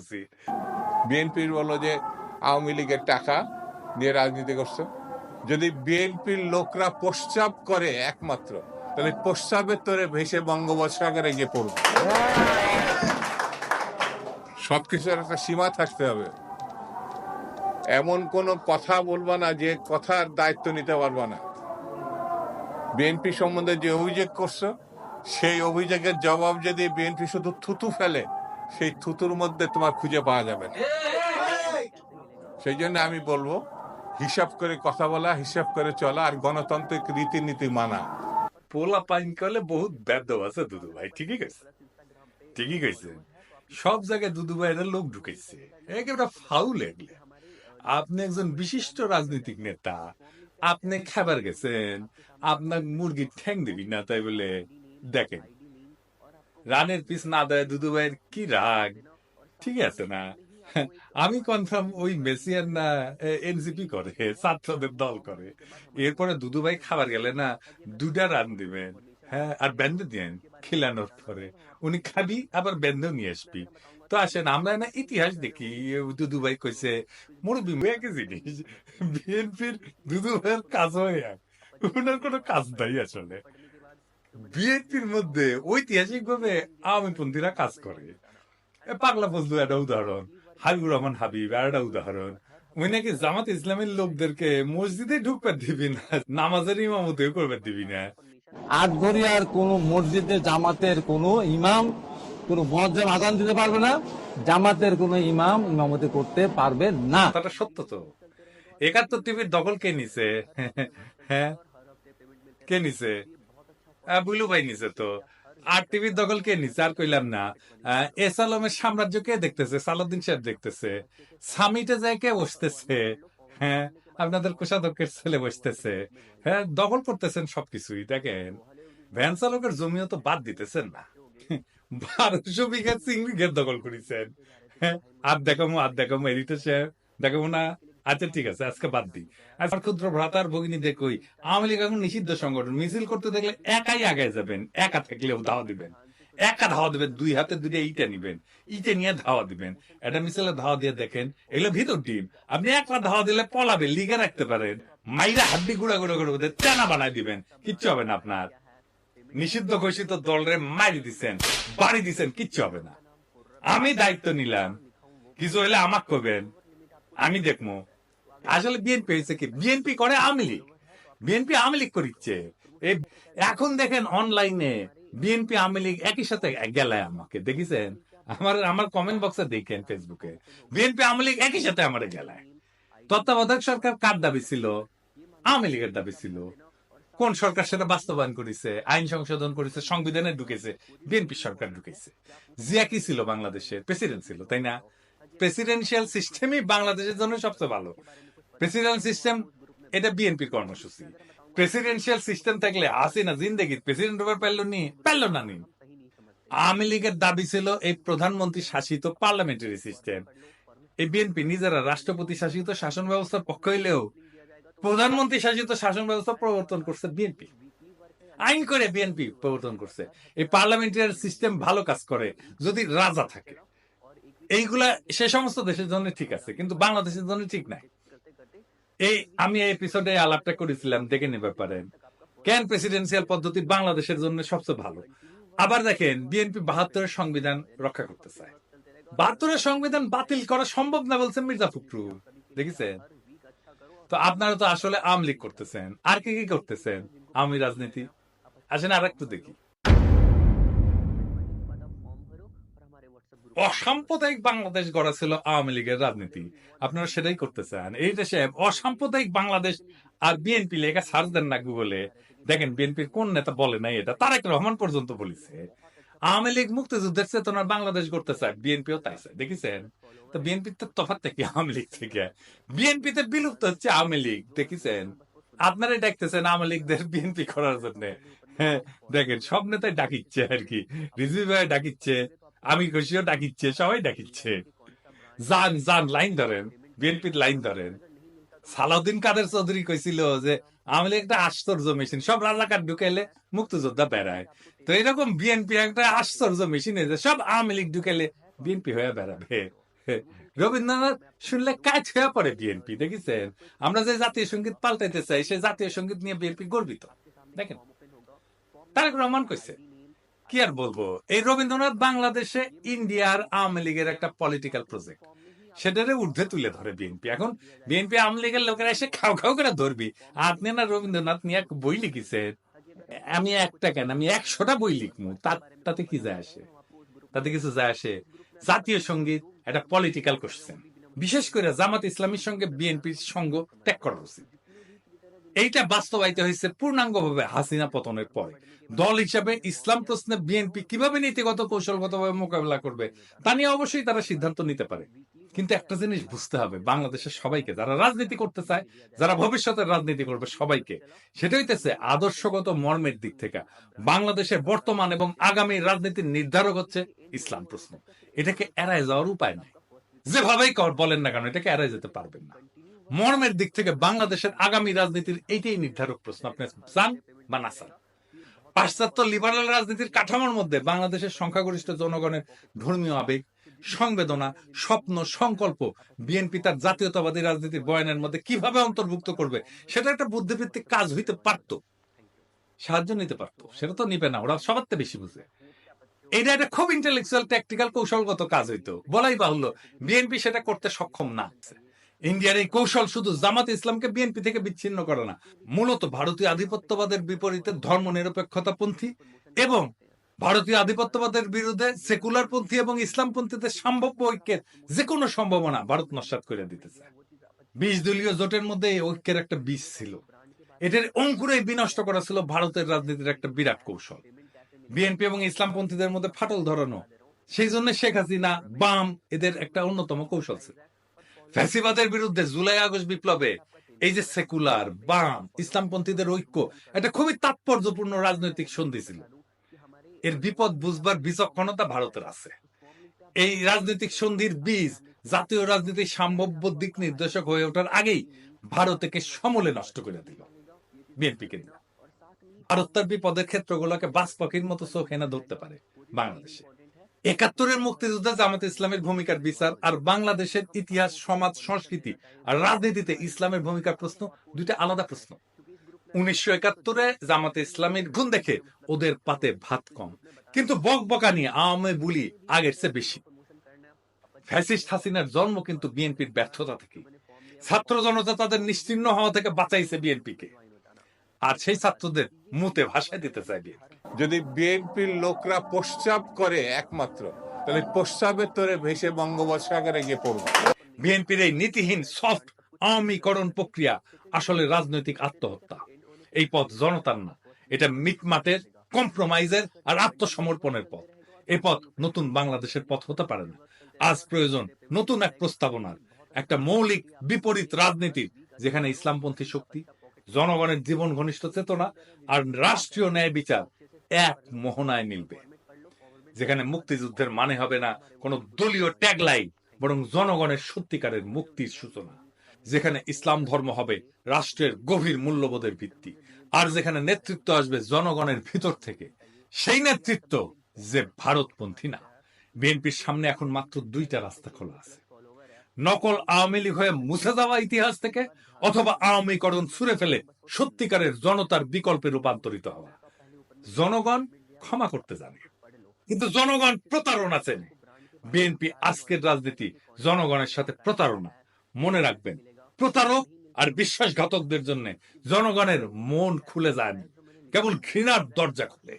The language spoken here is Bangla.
উচিত বিএনপির বলো যে, আওয়ামী লীগের টাকা দিয়ে রাজনীতি করছ। যদি বিএনপির লোকরা প্রস্রাব করে একমাত্র, তাহলে প্রস্রাবের তোরে ভেসে বঙ্গোপসাগরে গিয়ে পড়বে। সবকিছুর একটা সীমা থাকতে হবে। এমন কোনো কথা বলবা না, যে কথার দায়িত্ব নিতে পারবা না। বিএনপি সম্বন্ধে যে অভিযোগ করছ, সেই অভিযোগের জবাব যদি বিএনপি শুধু থুতু ফেলে সেই থুতুর মধ্যে তোমার খুঁজে পাওয়া যাবে না। সেই জন্য আমি বলব, হিসাব করে কথা বলা, হিসাব করে চলা, আর গণতান্ত্রিক রীতিনীতি মানা। পোলা পাইন করলে বহুত ব্যর্থ আছে দুদু ভাই, ঠিকই কইছে। ঠিকই কইছে। সব জায়গায় দুদু ভাইয়ের লোক ঢুকেছে একেবারে ফাউল এগুলো। আপনি একজন বিশিষ্ট রাজনৈতিক নেতা, আপনি খাবার গেছেন, আপনার মুরগির ঠ্যাং দিবি না তাই বলে দেখেন। রানের পিস না দেয় দুদু ভাইয়ের কি রাগ? ঠিক আছে না। আমি কনফার্ম ওই মেসিয়ার না এনসিপি করে, ছাত্রদের দল করে। এরপরে দুদু ভাই খাবার গেলে না দুটা রান দিবেন। হ্যাঁ আর দিবেন খিলানোর পরে। উনি খাবি, আবার ব্যান্ডও নিয়ে আসবি। তো আসেন, আমরা না ইতিহাস দেখি দুদু ভাই কইছে, মুরব্বী একই জিনিস, বিএনপির দুদু ভাইয়ের কাজ হয়ে ওনার কোনো কাজ নাই আসলে। বিএনপির মধ্যে ঐতিহাসিক ভাবে আওয়ামীপন্থীরা কাজ করে। পাগলা বন্ধু একটা উদাহরণ হাবিবুর রহমান হাবিব আর একটা উদাহরণ। ওই নাকি জামাত ইসলামের লোকদেরকে মসজিদে ঢুকতে দিবি না নামাজের ইমামতেও করবে দিবি না। আটঘরিয়ার কোন মসজিদে জামাতের কোন ইমাম কোন মজ্জাম আজান দিতে পারবে না জামাতের কোন ইমাম ইমামতি করতে পারবে না। কথাটা সত্য তো। একাত্তর টিভির দখল কে নিছে? হ্যাঁ। কে নিছে? বুলু ভাই নিছে তো। আর টিভির দখল কে নিছে? আর কইলাম না। এস আলমের সাম্রাজ্য কে দেখতেছে? সালাউদ্দিন সাহেব দেখতেছে। সামিটে যায় কে বসতেছে? হ্যাঁ আপনাদের কোষাধ্যক্ষের ছেলে বসতেছে। হ্যাঁ দখল করতেছেন সবকিছুই দেখেন। ভ্যান চালকের জমিও তো বাদ দিতেছেন না। বারোশো বিঘা চিংড়ি ঘের দখল করেছেন। হ্যাঁ, আর দেখামো আর দেখামো এডিটর সাহেব দেখাবো না। আচ্ছা ঠিক আছে, আজকে বাদ দিই। আর ক্ষুদ্র ভ্রাতার ভগিনী দেখই, আওয়ামী লীগ এখন নিষিদ্ধ সংগঠন। মিছিল করতে দেখলে একাই আগে যাবেন, একা থাকলেও ধাওয়া দিবেন। একা ধাওয়া দিবেন, দুই হাতে দুইটা ইটা নিবেন, ইটে নিয়ে ধাওয়া দিবেন। এটা মিছিলে ধাওয়া দিয়ে দেখেন, এগুলো ভিতর টিম। আপনি একলা ধাওয়া দিলে পলাবে লিগে রাখতে পারেন। মাইরা হাড্ডি গুড়া গুড়া করে ওদের বানাই দিবেন, কিচ্ছু হবে না আপনার। নিষিদ্ধ ঘোষিত দলরে মারি দিছেন, বাড়ি দিছেন, কিচ্ছু হবে না। আমি দায়িত্ব নিলাম, কিছু হলে আমাক কবেন আমি দেখব আসলে বিএনপি হয়েছে কি? বিএনপি করে আওয়ামী লীগ। বিএনপি আওয়ামী লীগ করিচ্ছে। এখন দেখেন অনলাইনে বিএনপি আওয়ামী লীগ একই সাথে গেলায় আমাকে, দেখেছেন? আমার আমার কমেন্ট বক্সে দেখেন ফেসবুকে বিএনপি আওয়ামী লীগ একই সাথে আমার গেলায়। তত্ত্বাবধায়ক সরকার কার দাবি ছিল? আওয়ামী লীগের দাবি ছিল। কোন সরকার সেটা বাস্তবায়ন করেছে, আইন সংশোধন করেছে, সংবিধানে ঢুকেছে বিএনপি সরকার ঢুকেছে। জিয়া কি ছিল বাংলাদেশের প্রেসিডেন্ট ছিল, তাই না? প্রেসিডেন্সিয়াল সিস্টেমই বাংলাদেশের জন্য সবচেয়ে ভালো। প্রেসিডেন্ট সিস্টেম এটা বিএনপির কর্মসূচি। প্রেসিডেন্সিয়াল সিস্টেম থাকলে আসে না জিন্দগি প্রেসিডেন্ট ওভার পারল নি, পারল না নি। আওয়ামী লীগের দাবি ছিল এই প্রধানমন্ত্রী শাসিত পার্লামেন্টারি সিস্টেম এই বিএনপি নিজেরা রাষ্ট্রপতি শাসিত শাসন ব্যবস্থার পক্ষ হইলেও প্রধানমন্ত্রী শাসিত শাসন ব্যবস্থা প্রবর্তন করছে বিএনপি আইন করে বিএনপি প্রবর্তন করছে। এই পার্লামেন্টারি সিস্টেম ভালো কাজ করে যদি রাজা থাকে। এইগুলা সে সমস্ত দেশের জন্য ঠিক আছে, কিন্তু বাংলাদেশের জন্য ঠিক নাই। এই, আমি এই এপিসোডে আলাপটা করেছিলাম, দেখে নিতে পারেন কেন প্রেসিডেন্সিয়াল পদ্ধতি বাংলাদেশের জন্য সবচেয়ে ভালো? আবার দেখেন বিএনপি বাহাত্তরের সংবিধান রক্ষা করতে চায়। বাহাত্তরের সংবিধান বাতিল করা সম্ভব না বলছেন মির্জা ফখরুল। দেখেছেন? তো আপনারা তো আসলে আওয়ামী লীগ করতেছেন। আর কি কি করতেছেন? আওয়ামী রাজনীতি। আসেন আর একটু দেখি। অসাম্প্রদায়িক বাংলাদেশ গড়া ছিল আওয়ামী লীগের রাজনীতি। আপনারা সেটাই করতে চান। এই দেশে অসাম্প্রদায়িক বাংলাদেশ আর বিএনপি লেখা সার্চ দেন না গুগলে। দেখেন, বিএনপির কোন নেতা বলে নাই এটা? তারেক রহমান পর্যন্ত বলেছে। আওয়ামী লীগ মুক্তিযুদ্ধের চেতনার বাংলাদেশ করতে চায়, বিএনপিও তাই চায়। দেখেছেন? তো তো তফাৎ থেকে আওয়ামী লীগ থেকে। বিলুপ্ত হচ্ছে আওয়ামী লীগ। দেখেছেন? আপনারাই ডাকতেছেন আওয়ামী লীগদের বিএনপি করার জন্য। হ্যাঁ দেখেন, সব নেতাই ডাকিচ্ছে আর কি। রিজভি ভাই ডাকিচ্ছে। আমি খুশিও ডাকিচ্ছে, সবাই ডাকিচ্ছে। যান যান লাইন ধরেন বিএনপির লাইন ধরেন। সালাউদ্দিন কাদের চৌধুরী কইছিল যে আওয়ামী লীগ একটা আশ্চর্য মেশিন। সব রাজাকার ঢুকাইলে মুক্তিযোদ্ধা বেড়ায়। তো এরকম বিএনপি একটা আশ্চর্য মেশিন যে, সব আওয়ামী লীগ ঢুকাইলে বিএনপি হয়ে বেড়াবে। রবীন্দ্রনাথ শুনলে কাজ হয়ে পড়ে বিএনপি, দেখেছেন? আমরা যে জাতীয় সংগীত পাল্টাইতে চাই সেই জাতীয় সংগীত নিয়ে বিএনপি গর্বিত। দেখেন, তারেক রহমান কইছে কি আর বলব? এই রবীন্দ্রনাথ বাংলাদেশে ইন্ডিয়ার আওয়ামী লীগের একটা পলিটিক্যাল প্রজেক্ট সেটারে ঊর্ধ্বে তুলে ধরে বিএনপি এখন বিএনপি আওয়ামী লীগের লোকেরা এসে খাও খাও করে ধরবি। আপনি না রবীন্দ্রনাথ নিয়ে এক বই লিখেছেন আমি একটা কেন? আমি একশোটা বই লিখব তা- তাতে কি যায় আসে? তাতে কিছু যায় আসে? জাতীয় সংগীত, একটা পলিটিক্যাল কোশ্চেন বিশেষ করে জামাত ইসলামীর সঙ্গে বিএনপির সঙ্গ ত্যাগ করা উচিত। এইটা বাস্তবায়িত হয়েছে পূর্ণাঙ্গভাবে হাসিনা পতনের পরে। দল হিসাবে ইসলাম প্রশ্নে বিএনপি কীভাবে নীতিগত কৌশলগতভাবে মোকাবেলা করবে, তা নিয়ে অবশ্যই তারা সিদ্ধান্ত নিতে পারে। কিন্তু একটা জিনিস বুঝতে হবে, বাংলাদেশের সবাইকে, যারা রাজনীতি করতে চায়, যারা ভবিষ্যতের রাজনীতি করবে সবাইকে, সেটা হইতেছে আদর্শগত মর্মের দিক থেকে। বাংলাদেশের বর্তমান এবং আগামী রাজনীতির নির্ধারক হচ্ছে ইসলাম প্রশ্ন। এটাকে এড়ায় যাওয়ার উপায় নাই। যেভাবেই বলেন না কেন, এটাকে এড়ায় যেতে পারবেন না। মর্মের দিক থেকে বাংলাদেশের আগামী রাজনীতির এইটাই নির্ধারক প্রশ্ন। আপনি চান বা না চান পাশ্চাত্য লিবারাল রাজনীতির কাঠামোর মধ্যে বাংলাদেশের সংখ্যাগরিষ্ঠ জনগণের ধর্মীয় আবেগ, সংবেদনা, স্বপ্ন, সংকল্প, বিএনপি তার জাতীয়তাবাদী রাজনীতির বয়ানের মধ্যে কীভাবে অন্তর্ভুক্ত করবে, সেটা একটা বুদ্ধিভিত্তিক কাজ হইতে পারত। সাহায্য নিতে পারত। সেটা তো নিবে না, ওরা সবার বেশি বুঝে। এটা একটা খুব ইন্টেলেকচুয়াল ট্যাকটিক্যাল কৌশলগত কাজ হইতো। বলাই বাহুল্য, বিএনপি সেটা করতে সক্ষম না ইন্ডিয়ার এই কৌশল শুধু জামাত ইসলামকে বিএনপি থেকে বিচ্ছিন্ন করে না, মূলত ভারতীয় আধিপত্যবাদের বিপরীতে ধর্ম নিরপেক্ষতাপন্থী এবং ভারতীয় আধিপত্যবাদের বিরুদ্ধে সেকুলারপন্থী এবং ইসলামপন্থীদের সম্ভাব্য ঐক্যের যে কোনো সম্ভাবনা ভারত নস্বাত করে দিতেছে। বিশ দলীয় জোটের মধ্যে এই ঐক্যের একটা বীজ ছিল। এটার অঙ্কুরে বিনষ্ট করা ছিল ভারতের রাজনীতির একটা বিরাট কৌশল। বিএনপি এবং ইসলামপন্থীদের মধ্যে ফাটল ধরানো, সেই জন্য শেখ হাসিনা বাম এদের একটা অন্যতম কৌশল ছিল। ফ্যাসিবাদের বিরুদ্ধে জুলাই আগস্ট বিপ্লবে এই যে সেকুলার, বাম, ইসলামপন্থীদের ঐক্য, এটা খুবই তাৎপর্যপূর্ণ রাজনৈতিক সন্ধি ছিল। এর বিপদ বুঝবার বিচক্ষণতা ভারতের আছে। এই রাজনৈতিক সন্ধির বীজ জাতীয় রাজনীতির সম্ভাব্য দিক নির্দেশক হয়ে ওঠার আগেই ভারতকে সমলে নষ্ট করে দিল। বিএনপিকে দিল ভারত তার বিপদের ক্ষেত্রগুলোকে বাস পাখির মতো চোখ এনে ধরতে পারে বাংলাদেশে। একাত্তরের মুক্তিযুদ্ধে জামাত ইসলামের ভূমিকার বিচার আর বাংলাদেশের ইতিহাস, সমাজ, সংস্কৃতি আর রাজনীতিতে ইসলামের ভূমিকার প্রশ্ন দুইটা আলাদা প্রশ্ন। উনিশশো একাত্তরে জামাতে ইসলামের গুণ দেখে ওদের পাতে ভাত কম। কিন্তু বক বকানি আওয়ামী বুলি আগের চেয়ে বেশি। ফ্যাসিস্ট হাসিনার জন্ম কিন্তু বিএনপির ব্যর্থতা থেকে ছাত্র জনতা তাদের নিশ্চিন্ন হওয়া থেকে বাঁচাইছে বিএনপিকে। আর সেই ছাত্রদের মুতে ভাষায় দিতে বিএনপি যদি বিএনপির লোকরা প্রস্রাব করে একমাত্র, তাহলে প্রস্রাবের তোরে ভেসে বঙ্গোপসাগরে গিয়ে পড়বে বিএনপির এই নীতিহীন সফট আওয়ামীকরণ প্রক্রিয়া আসলে রাজনৈতিক আত্মহত্যা। এই পথ জনতার না, এটা মিটমাটের, কম্প্রোমাইজের আর আত্মসমর্পণের পথ। এই পথ নতুন বাংলাদেশের পথ হতে পারে না। আজ প্রয়োজন নতুন এক প্রস্তাবনার, একটা মৌলিক বিপরীত রাজনীতির, যেখানে ইসলামপন্থী শক্তি জনগণের জীবন ঘনিষ্ঠ চেতনা আর রাষ্ট্রীয় ন্যায় বিচার এক মোহনায় মিলবে। যেখানে মুক্তিযুদ্ধের মানে হবে না কোনো দলীয় ট্যাগলাইন বরং জনগণের সত্যিকারের মুক্তির সূচনা। যেখানে ইসলাম ধর্ম হবে রাষ্ট্রের গভীর মূল্যবোধের ভিত্তি, আর যেখানে নেতৃত্ব আসবে জনগণের ভিতর থেকে, সেই নেতৃত্ব যে ভারতপন্থী না। বিএনপির সামনে এখন মাত্র দুইটা রাস্তা খোলা আছে। নকল আওয়ামী লীগ হয়ে মুছে যাওয়া ইতিহাস থেকে অথবা আওয়ামীকরণ ছুড়ে ফেলে সত্যিকারের জনতার বিকল্পে রূপান্তরিত হওয়া। জনগণ ক্ষমা করতে জানে। কিন্তু জনগণ প্রতারণা চেনে। বিএনপি আজকের রাজনীতি জনগণের সাথে প্রতারণা। মনে রাখবেন, প্রতারক আর বিশ্বাসঘাতকদের জন্য জনগণের মন খুলে যায়নি কেবল ঘৃণার দরজা খুলে।